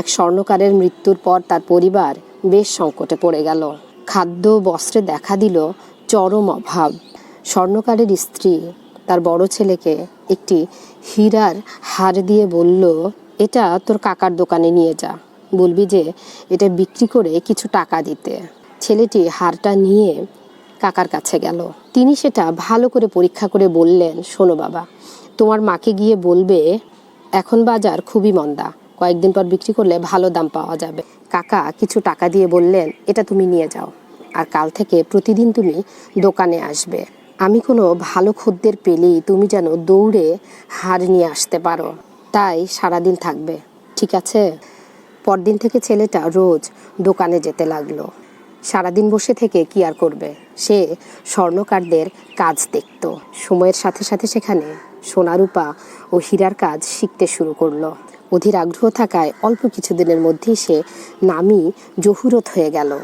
এক স্বর্ণকারের মৃত্যুর পর তার পরিবার বেশ সংকটে পড়ে গেল। খাদ্য বস্ত্রে দেখা দিল চরম অভাব। স্বর্ণকারের স্ত্রী তার বড় ছেলেকে একটি হীরার হার দিয়ে বলল, এটা তোর কাকার দোকানে নিয়ে যা। বলবি যে, এটা বিক্রি করে কিছু টাকা দিতে। ছেলেটি হারটা নিয়ে কাকার কাছে গেল। তিনি সেটা ভালো করে পরীক্ষা করে বললেন, শোনো বাবা, তোমার মাকে গিয়ে বলবে, এখন বাজার খুবই মন্দা। কয়েকদিন পর বিক্রি করলে ভালো দাম পাওয়া যাবে। কাকা, কিছু টাকা দিয়ে বললেন, এটা তুমি নিয়ে যাও। আর কাল থেকে প্রতিদিন তুমি দোকানে আসবে। আমি কোনো ভালো খদ্দের পেলেই তুমি যেন দৌড়ে হার নিয়ে আসতে পারো। তাই সারাদিন থাকবে, ঠিক আছে? পরদিন থেকে ছেলেটা রোজ দোকানে যেতে লাগল। সারাদিন বসে থেকে কি আর করবে? সে স্বর্ণকারদের কাজ দেখত। সময়ের সাথে সাথে সেখানে সোনারূপা ও হীরার কাজ শিখতে শুরু করল। অধীর আগ্রহ থাকায় অল্প কিছুদিনের মধ্যেই সে নামি জহুরত হয়ে গেল।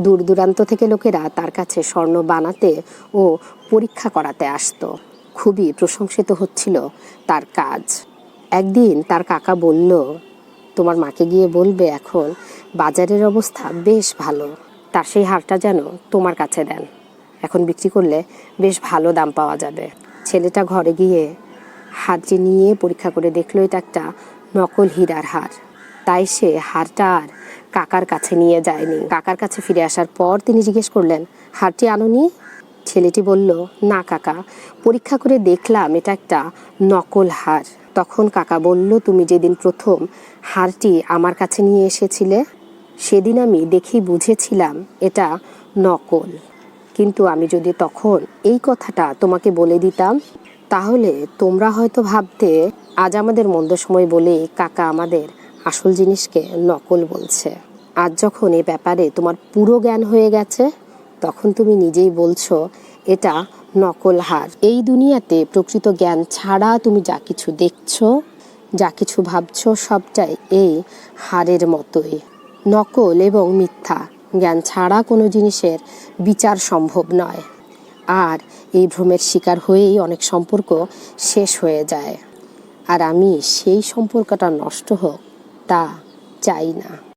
দূর দূরান্ত থেকে লোকেরা তার কাছে স্বর্ণ বানাতে ও পরীক্ষা করাতে আসতো। খুবই প্রশংসিত হচ্ছিল তার কাজ। একদিন তার কাকা বলল, তোমার মাকে গিয়ে বলবে এখন বাজারের অবস্থা বেশ ভালো। তার সেই হারটা যেন তোমার কাছে দেন। এখন বিক্রি করলে বেশ ভালো দাম পাওয়া যাবে। ছেলেটা ঘরে গিয়ে হারটি নিয়ে পরীক্ষা করে দেখল এটা একটা নকল হীরার হার। তাই সে হারটা আর কাকার কাছে নিয়ে যায়নি। কাকার কাছে ফিরে আসার পর তিনি জিজ্ঞেস করলেন, হারটি আনোনি? ছেলেটি বলল, না কাকা, পরীক্ষা করে দেখলাম এটা একটা নকল হার। তখন কাকা বলল, তুমি যেদিন প্রথম হারটি আমার কাছে নিয়ে এসেছিলে সেদিন আমি দেখেই বুঝেছিলাম এটা নকল। কিন্তু আমি যদি তখন এই কথাটা তোমাকে বলে দিতাম, তাহলে তোমরা হয়তো ভাবতে, আজ আমাদের মন্দ সময় বলে কাকা আমাদের আসল জিনিসকে নকল বলছে। আজ যখন এ ব্যাপারে তোমার পুরো জ্ঞান হয়ে গেছে, তখন তুমি নিজেই বলছো, এটা নকল হার। এই দুনিয়াতে প্রকৃত জ্ঞান ছাড়া তুমি যা কিছু দেখছ, যা কিছু ভাবছ, সবটাই এই হারের মতোই। নকল এবং মিথ্যা। জ্ঞান ছাড়া কোনো জিনিসের বিচার সম্ভব নয়। আর এই ভ্রমের শিকার হয়েই অনেক সম্পর্ক শেষ হয়ে যায়। আর আমি সেই সম্পর্কটা নষ্ট হোক তা চাই না।